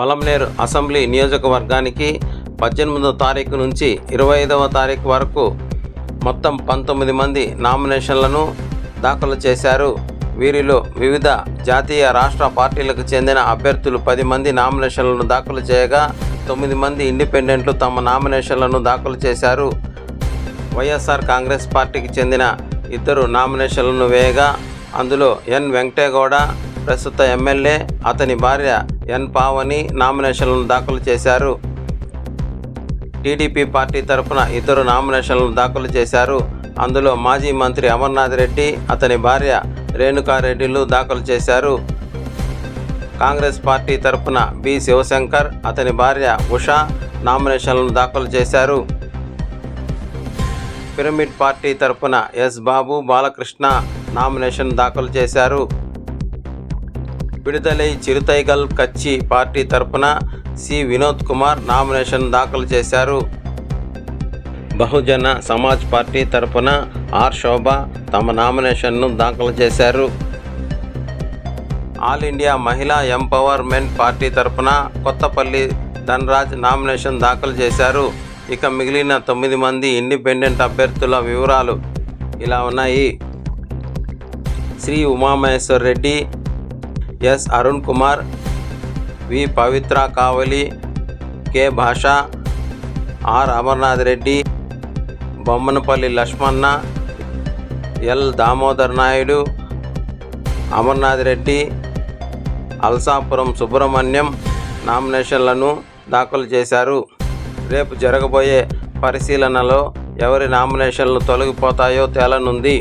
Palamaner assembly నియోజకవర్గానికి పద్దెనిమిదవ తారీఖు నుంచి ఇరవై ఐదవ తారీఖు వరకు మొత్తం పంతొమ్మిది మంది నామినేషన్లను దాఖలు చేశారు. వీరిలో వివిధ జాతీయ రాష్ట్ర పార్టీలకు చెందిన అభ్యర్థులు పది మంది నామినేషన్లను దాఖలు చేయగా తొమ్మిది మంది ఇండిపెండెంట్లు తమ నామినేషన్లను దాఖలు చేశారు. వైఎస్ఆర్ కాంగ్రెస్ పార్టీకి చెందిన ఇద్దరు నామినేషన్లను వేయగా అందులో ఎన్ వెంకటేగౌడ ప్రస్తుత ఎమ్మెల్యే అతని భార్య ఎన్ పావని నామినేషన్లను దాఖలు చేశారు. టీడీపీ పార్టీ తరఫున ఇద్దరు నామినేషన్లను దాఖలు చేశారు. అందులో మాజీ మంత్రి అమర్నాథ్ రెడ్డి అతని భార్య రేణుకారెడ్డిలు దాఖలు చేశారు. కాంగ్రెస్ పార్టీ తరఫున బి శివశంకర్ అతని భార్య ఉషా నామినేషన్లను దాఖలు చేశారు. పిరమిడ్ పార్టీ తరఫున ఎస్ బాబు బాలకృష్ణ నామినేషన్ దాఖలు చేశారు. విడుదలై చిరుతైగల్ కచ్చి పార్టీ తరపున సి. వినోద్ కుమార్ నామినేషన్ దాఖలు చేశారు. బహుజన సమాజ్ పార్టీ తరపున ఆర్. శోభ తమ నామినేషన్ను దాఖలు చేశారు. All India Mahila empowerment party తరపున కొత్తపల్లి ధనరాజ్ నామినేషన్ దాఖలు చేశారు. ఇక మిగిలిన తొమ్మిది మంది ఇండిపెండెంట్ అభ్యర్థుల వివరాలు ఇలా ఉన్నాయి. Sri Umamaheshwar Reddy S Arun Kumar V Pavitra Kavali K Basha R Amarnath Reddy Bommanapalli Lakshmana L Damodar Naidu Amarnath Reddy Alsapuram Subrahmanyam నామినేషన్లను దాఖలు చేశారు. రేపు జరగబోయే పరిశీలనలో ఎవరి నామినేషన్లు తొలగిపోతాయో తేలనుంది.